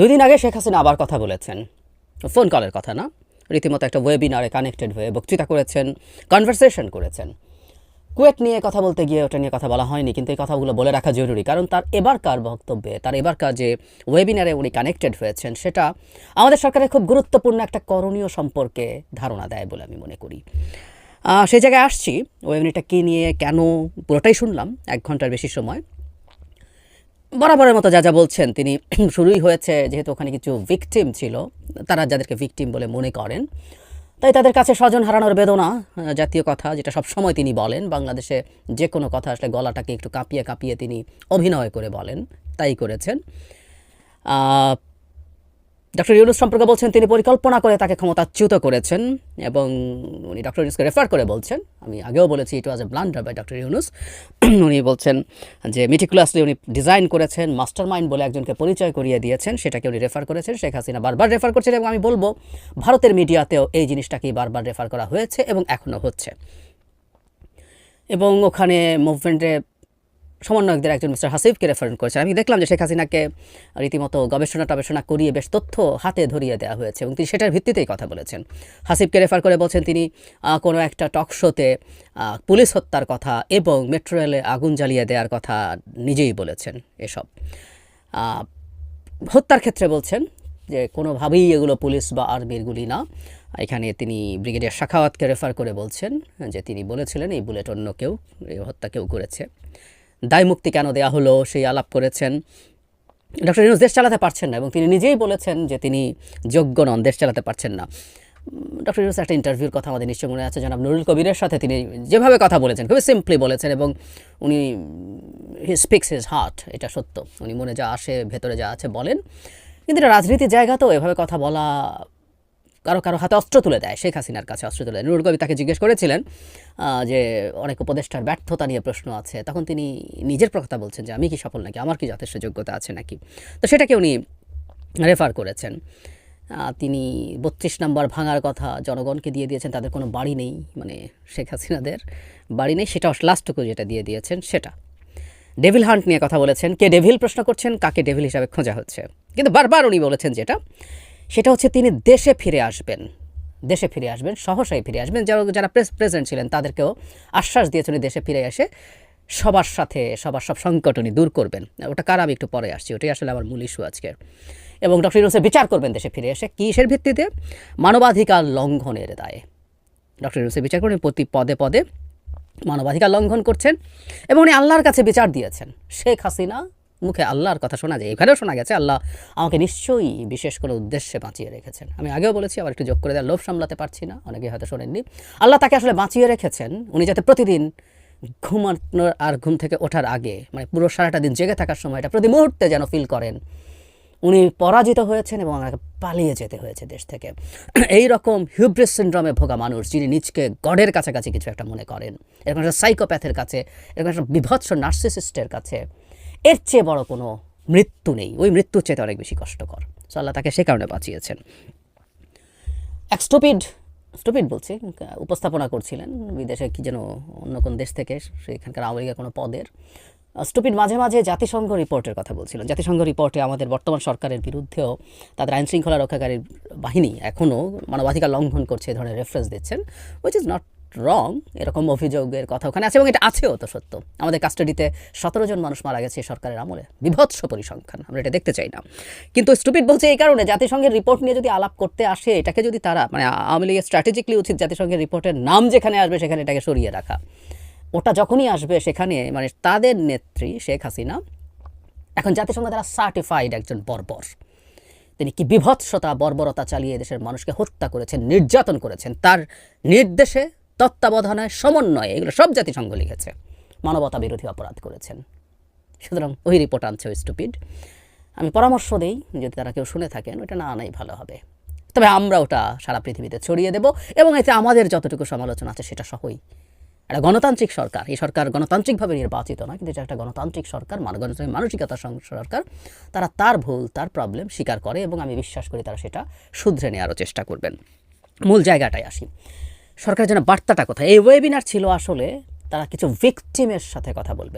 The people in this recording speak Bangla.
দুই দিন আগে শেখ হাসিনা আবার কথা বলেছেন। ফোন কলের কথা না? রীতিমতো একটা ওয়েবিনারে কানেক্টেড হয়ে বক্তৃতা করেছেন কনভারসেশন করেছেন। কুয়েট নিয়ে কথা বলতে গিয়ে ওটা নিয়ে কথা বলা হয়নি, কিন্তু এই কথাগুলো বলে রাখা জরুরি, কারণ তার এবারকার বক্তব্যে, তার এবারকার যে ওয়েবিনারে উনি কানেক্টেড হয়েছেন, সেটা আমাদের সরকারের খুব গুরুত্বপূর্ণ একটা করণীয় সম্পর্কে ধারণা দেয় বলে আমি মনে করি। সেই জায়গায় আসছি ওয়েবিনারটা কী নিয়ে, কেন, পুরোটাই শুনলাম, এক ঘণ্টার বেশি সময়। বরাবরের মতো যা যা বলছেন, তিনি শুরুই হয়েছে যেহেতু ওখানে কিছু ভিকটিম ছিল, তারা যাদেরকে ভিকটিম বলে মনে করেন। তাই তাদের কাছে স্বজন হারানোর বেদনা জাতীয় কথা যেটা সব সময় তিনি বলেন, বাংলাদেশে যে কোনো কথা আসলে গলাটাকে একটু কাঁপিয়ে কাঁপিয়ে তিনি অভিনয় করে বলেন, তাই করেছেন। ডক্টর ইউনুস সম্পর্কে বলছেন, তিনি পরিকল্পনা করে তাকে ক্ষমতাচ্যুত করেছেন এবং উনি ডক্টর ইউনুসকে রেফার করে বলছেন। আমি আগেও বলেছি it was a blunder by doctor Yunus উনি বলছেন যে মিটিকুলাসলি উনি ডিজাইন করেছেন মাস্টার মাইন্ড বলে একজনকে পরিচয় করিয়ে দিয়েছেন, সেটাকে উনি রেফার করেছেন, শেখ হাসিনা বারবার রেফার করছেন এবং আমি বলব, ভারতের মিডিয়াতেও এই জিনিসটাকেই বারবার রেফার করা হয়েছে এবং এখনও হচ্ছে। এবং ওখানে মুভমেন্টে সমন্বয়কদের একজন মিস্টার হাসিফকে রেফারেন্স করেছেন। আমি দেখলাম যে শেখ হাসিনাকে রীতিমতো গবেষণা টবেষণা করিয়ে বেশ তথ্য হাতে ধরিয়ে দেওয়া হয়েছে এবং তিনি সেটার ভিত্তিতেই কথা বলেছেন। হাসিফকে রেফার করে বলছেন তিনি কোনো একটা টক শোতে পুলিশ হত্যার কথা এবং মেট্রো রেলে আগুন জ্বালিয়ে দেওয়ার কথা নিজেই বলেছেন এসব। হত্যার ক্ষেত্রে বলছেন যে কোনোভাবেই এগুলো পুলিশ বা আর্মির গুলি না। এখানে তিনি ব্রিগেডিয়ার শাখাওয়াতকে রেফার করে বলছেন যে তিনি বলেছিলেন এই বুলেট অন্য কেউ, এই হত্যা কেউ করেছে। দায় মুক্তি কেন দেয়া হলো, সেই আলাপ করেছেন। ডক্টর ইউনুস দেশ চালাতে পারছেন না এবং তিনি নিজেই বলেছেন যে তিনি যোগ্য নন, দেশ চালাতে পারছেন না। ডক্টর ইউনুস একটা ইন্টারভিউর কথা আমাদের নিশ্চয় মনে আছে, জনাব নুরুল কবিরের সাথে তিনি যেভাবে কথা বলেছেন, খুবই সিম্পলি বলেছেন এবং উনি হি স্পিক্স হিজ হার্ট এটা সত্য। উনি মনে যা আসে, ভেতরে যা আছে বলেন। কিন্তু এটা রাজনীতির জায়গা তো, এভাবে কথা বলা কারও কারও হাতে অস্ত্র তুলে দেয়। শেখ হাসিনার কাছে অস্ত্র তুলে দেয়। নুরুল কবি তাকে জিজ্ঞেস করেছিলেন যে অনেক উপদেষ্টার ব্যর্থতা নিয়ে প্রশ্ন আছে। তখন তিনি নিজের কথা বলছেন যে, আমি কি সফল নাকি? আমার কি যথেষ্ট যোগ্যতা আছে নাকি? তো সেটাকে উনি রেফার করেছেন। তিনি বত্রিশ নম্বর ভাঙার কথা জনগণকে দিয়ে দিয়েছেন। তাদের কোনো বাড়ি নেই মানে শেখ হাসিনাদের বাড়ি নেই। সেটা লাস্টটুকু যেটা দিয়ে দিয়েছেন, সেটা। ডেভিল হান্ট নিয়ে কথা বলেছেন। কে ডেভিল প্রশ্ন করছেন, কাকে ডেভিল হিসাবে খোঁজা হচ্ছে? কিন্তু বারবার উনি বলেছেন যেটা সেটা হচ্ছে তিনি দেশে ফিরে আসবেন। দেশে ফিরে আসবেন সহসাই ফিরে আসবেন। যারা যারা প্রেস, প্রেসিডেন্ট ছিলেন, তাদেরকেও আশ্বাস দিয়েছেন দেশে ফিরে এসে সবার সাথে, সবার সব সংকট উনি দূর করবেন। ওটা কার? আমি একটু পরে আসছি, ওটাই আসলে আমার মূল ইস্যু আজকে। এবং ডক্টর ইউনুসের বিচার করবেন দেশে ফিরে এসে কিসের ভিত্তিতে? মানবাধিকার লঙ্ঘনের দায়ে। ডক্টর ইউনুসের বিচার করেন প্রতি পদে পদে মানবাধিকার লঙ্ঘন করছেন এবং উনি আল্লাহর কাছে বিচার দিয়েছেন। শেখ হাসিনা মুখে আল্লাহর কথা শোনা যায়, এখানেও শোনা গেছে, আল্লাহ আমাকে নিশ্চয়ই বিশেষ কোনো উদ্দেশ্যে বাঁচিয়ে রেখেছেন। আমি আগেও বলেছি, আবার একটু যোগ করে দেওয়ার লোভ সামলাতে পারছি না অনেকে হয়তো শোনেননি। আল্লাহ তাকে আসলে বাঁচিয়ে রেখেছেন, উনি যাতে প্রতিদিন ঘুমানোর আর ঘুম থেকে ওঠার আগে মানে পুরো সারাটা দিন জেগে থাকার সময়টা প্রতি মুহূর্তে যেন ফিল করেন। উনি পরাজিত হয়েছেন এবং ওনাকে পালিয়ে যেতে হয়েছে দেশ থেকে। এই রকম হিউব্রিস সিন্ড্রোমে ভোগা মানুষ, যিনি নিজকে গডের কাছাকাছি কিছু একটা মনে করেন, এরকম একটা সাইকোপ্যাথের কাছে, এরকম একটা বিভৎস নার্সিসিস্টের কাছে এর চেয়ে বড় কোনো মৃত্যু নেই। ওই মৃত্যুর চেয়ে অনেক বেশি কষ্টকর। সো আল্লাহ তাকে সে কারণে বাঁচিয়েছেন। এক স্টুপিড স্টুপিড বলছি, উপস্থাপনা করছিলেন বিদেশে কি যেন অন্য কোন দেশ থেকে, সেখানকার আওয়ামী লীগের কোনো পদের। স্টুপিড মাঝে মাঝে জাতিসংঘ রিপোর্টের কথা বলছিলেন জাতিসংঘ রিপোর্টে আমাদের বর্তমান সরকারের বিরুদ্ধেও তাদের আইন শৃঙ্খলা রক্ষাকারী বাহিনী এখনও মানবাধিকার লঙ্ঘন করছে এ ধরনের রেফারেন্স দিচ্ছেন উইচ ইজ নট রং এরকম অভিযোগের কথা ওখানে আছে এবং এটা আছেও তো সত্য। আমাদের কাস্টাডিতে সতেরো জন মানুষ মারা গেছে সরকারের আমলে। বিভৎস পরিসংখ্যান, আমরা এটা দেখতে চাই না। কিন্তু স্টুপিড বলছে এই কারণে জাতিসংঘের রিপোর্ট নিয়ে যদি আলাপ করতে আসে, এটাকে যদি তারা মানে আওয়ামী লীগের স্ট্র্যাটেজিকলি উচিত জাতিসংঘের রিপোর্টের নাম যেখানে আসবে, সেখানে এটাকে সরিয়ে রাখা। ওটা যখনই আসবে, সেখানে মানে তাদের নেত্রী শেখ হাসিনা, এখন জাতিসংঘ তারা সার্টিফাইড একজন বর্বর। তিনি কি বিভৎসতা, বর্বরতা চালিয়ে দেশের মানুষকে হত্যা করেছেন, নির্যাতন করেছেন, তার নির্দেশে তত্ত্বাবধানে সমন্বয়ে, এগুলো সব জাতিসংঘ লিখেছে। মানবতা বিরোধী অপরাধ করেছেন। সুতরাং ওই রিপোর্ট আনছে ওই স্টুপিড আমি পরামর্শ দেই, যদি তারা কেউ শুনে থাকেন ওটা না আনাই ভালো হবে। তবে আমরা ওটা সারা পৃথিবীতে ছড়িয়ে দেব এবং এতে আমাদের যতটুকু সমালোচনা আছে সেটা সহই। একটা গণতান্ত্রিক সরকার, এই সরকার গণতান্ত্রিকভাবে নির্বাচিত না কিন্তু এটা একটা গণতান্ত্রিক সরকার গণতান্ত্রিক মানসিকতার সং- সরকার, তারা তার ভুল, তার প্রবলেম স্বীকার করে এবং আমি বিশ্বাস করি তারা সেটা শুধরে নেওয়ারও চেষ্টা করবেন। মূল জায়গাটায় আসি। সরকারের জন্য বার্তাটা কোথায়? এই ওয়েবিনার ছিল আসলে তারা কিছু ভিকটিমের সাথে কথা বলবেন